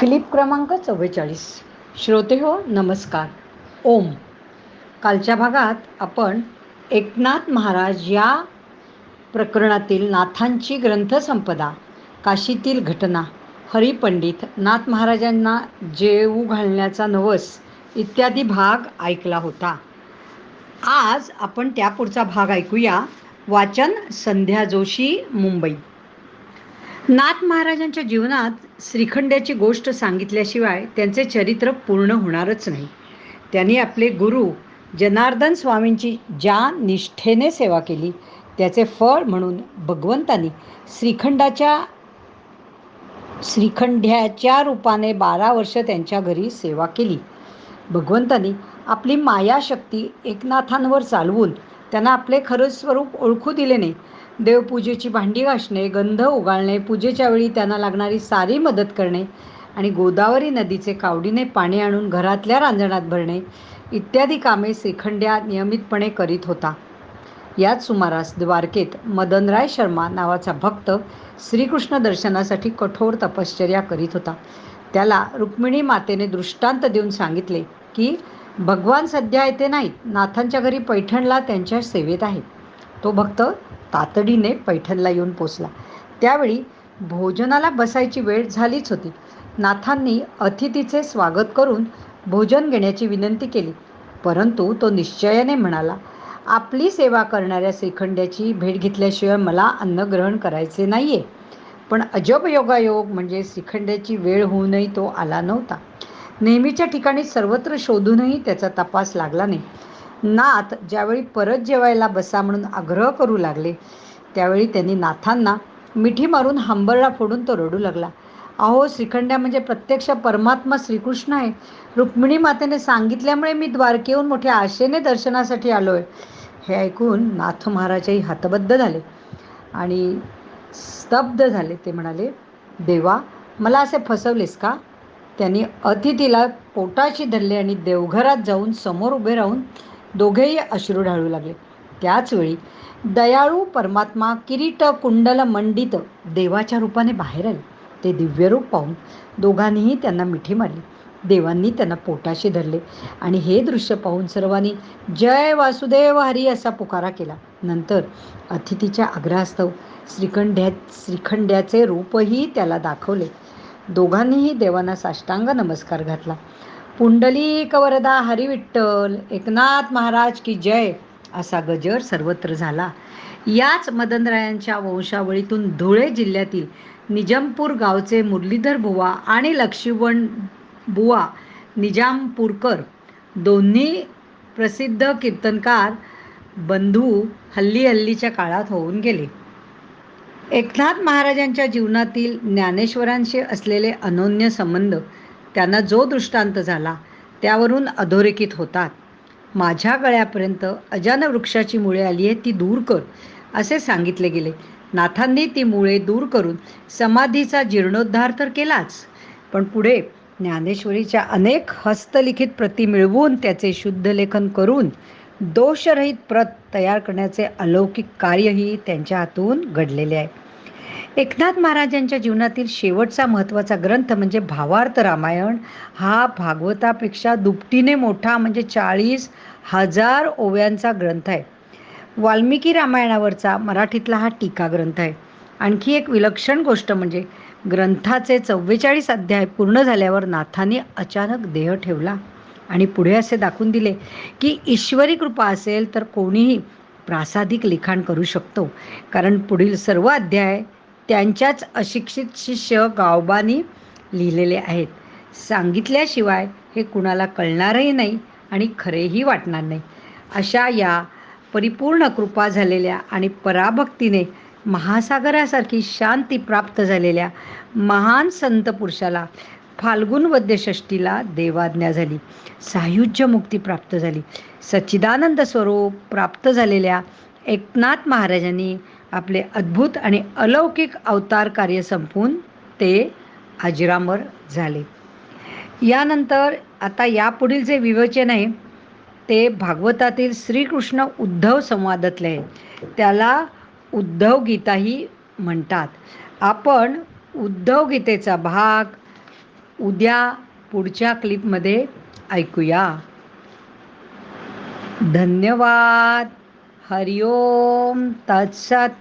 Clip क्रमांक चव्वेचाळीस. श्रोते हो नमस्कार. ओम. कालच्या भागात आपण एकनाथ महाराज या प्रकरणातील नाथांची ग्रंथसंपदा काशीतील घटना हरिपंडित नाथ महाराजांना जेऊ घालण्याचा नवस इत्यादी भाग ऐकला होता. आज आपण त्या पुढचा भाग ऐकूया. वाचन संध्या जोशी मुंबई. नाथ महाराजांच्या जीवनात श्रीखंड्याची गोष्ट सांगितल्याशिवाय त्यांचे चरित्र पूर्ण होणारच नाही. त्यांनी आपले गुरु जनार्दन स्वामींची ज्या निष्ठेने सेवा केली त्याचे फळ म्हणून भगवंतांनी श्रीखंडाच्या श्रीखंड्याच्या रूपाने बारा वर्ष त्यांच्या घरी सेवा केली. भगवंतांनी आपली मायाशक्ती एकनाथांवर चालवून त्यांना आपले खरं स्वरूप ओळखू दिले नाही देवपूजेची भांडी घासणे गंध उगाळणे पूजेच्या वेळी त्यांना लागणारी सारी मदत करणे आणि गोदावरी नदीचे कावडीने पाणी आणून घरातल्या रांजणात भरणे इत्यादी कामे श्रीखंड्या नियमितपणे करीत होता. याच सुमारास द्वारकेत मदनराय शर्मा नावाचा भक्त श्रीकृष्ण दर्शनासाठी कठोर तपश्चर्या करीत होता. त्याला रुक्मिणी मातेने दृष्टांत देऊन सांगितले की भगवान सध्या येथे नाहीत. नाथांच्या घरी पैठणला त्यांच्या सेवेत आहेत. तो भक्त तातडीने पैठणला येऊन पोचला. त्यावेळी भोजनाला बसायची वेळ झालीच होती. नाथांनी अतिथीचे स्वागत करून भोजन घेण्याची विनंती केली परंतु तो निश्चयाने म्हणाला आपली सेवा करणाऱ्या श्रीखंड्याची भेट घेतल्याशिवाय मला अन्न ग्रहण करायचे नाही आहे पण अजब योगायोग म्हणजे श्रीखंड्याची वेळ होऊनही तो आला नव्हता. नेहमीच्या ठिकाणी सर्वत्र शोधूनही त्याचा तपास लागला नाही. नाथ ज्यावेळी परत जेवायला बसा म्हणून आग्रह करू लागले त्यावेळी त्यांनी नाथांना मिठी मारून हंबरडा फोडून तो रडू लागला. अहो श्रीखंड्या म्हणजे प्रत्यक्ष परमात्मा श्रीकृष्ण आहे. रुक्मिणी मातेने सांगितल्यामुळे मी द्वारकेहून मोठ्या आशेने दर्शनासाठी आलो आहे हे ऐकून नाथ महाराजही हतबद्ध झाले आणि स्तब्ध झाले. ते म्हणाले देवा मला असे फसवलेस का? त्यांनी अतिथीला पोटाशी धरले आणि देवघरात जाऊन समोर उभे राहून दोघेही अश्रू ढाळू लागले. त्याचवेळी दयाळू परमात्मा किरीट कुंडल मंडित देवाच्या रूपाने बाहेर आले. ते दिव्यरूप पाहून दोघांनीही त्यांना मिठी मारली. देवांनी त्यांना पोटाशी धरले आणि हे दृश्य पाहून सर्वांनी जय वासुदेव हरी असा पुकारा केला. नंतर अतिथीच्या आग्रहास्तव श्रीखंड्या श्रीखंड्याचे रूपही त्याला दाखवले. दोघांनीही देवांना साष्टांग नमस्कार घातला. पुंडली कवरदा हरिविठ्ठल एकनाथ महाराज की जय असा गजर सर्वत्र झाला. याच मदनरायांच्या वंशावळीतून धुळे जिल्ह्यातील निजामपूर गावचे मुरलीधर बुवा आणि लक्ष्मण बुवा निजामपूरकर दोन्ही प्रसिद्ध कीर्तनकार बंधू हल्ली हल्लीच्या काळात होऊन गेले. एकनाथ महाराजांच्या जीवनातील ज्ञानेश्वरांशी असलेले अनोन्य संबंध त्यांना जो दृष्टांत झाला त्यावरून अधोरेखित होतात. माझ्या गळ्यापर्यंत अजान वृक्षाची मुळे आली आहे ती दूर कर असे सांगितले गेले. नाथांनी ती मुळे दूर करून समाधीचा जीर्णोद्धार तर केलाच पण पुढे ज्ञानेश्वरीच्या अनेक हस्तलिखित प्रती मिळवून त्याचे शुद्ध लेखन करून दोषरहित प्रत तयार करण्याचे अलौकिक कार्यही त्यांच्या हातून घडलेले आहे. एकनाथ महाराजांच्या जीवनातील शेवटचा महत्त्वाचा ग्रंथ म्हणजे भावार्थ रामायण. हा भागवतापेक्षा दुपटीने मोठा म्हणजे चाळीस हजार ओव्यांचा ग्रंथ आहे. वाल्मिकी रामायणावरचा मराठीतला हा टीका ग्रंथ आहे. आणखी एक विलक्षण गोष्ट म्हणजे ग्रंथाचे चव्वेचाळीस अध्याय पूर्ण झाल्यावर नाथाने अचानक देह ठेवला आणि पुढे असे दाखवून दिले की ईश्वरी कृपा असेल तर कोणीही प्रासादिक लिखाण करू शकतो. कारण पुढील सर्व अध्याय त्यांच्याच अशिक्षित शिष्य गावबानी लिहिलेले आहेत. सांगितल्याशिवाय हे कुणाला कळणारही नाही आणि खरेही वाटणार नाही. अशा या परिपूर्ण कृपा झालेल्या आणि पराभक्तीने महासागरासारखी शांती प्राप्त झालेल्या महान संत पुरुषाला फाल्गुन वद्यषष्टीला देवाज्ञा झाली. सायुज्य मुक्ती प्राप्त झाली. सच्चिदानंद स्वरूप प्राप्त झालेल्या एकनाथ महाराजांनी आपले अद्भुत आणि अलौकिक अवतार कार्य संपून ते अजरामर झाले. यानंतर आता यापुढील जे विवेचन आहे ते भागवतातील श्रीकृष्ण उद्धव संवादातले आहे. त्याला उद्धव गीताही म्हणतात. आपण उद्धव गीतेचा भाग उद्या पुढच्या क्लिपमध्ये ऐकूया. धन्यवाद. हरिओम तत्सत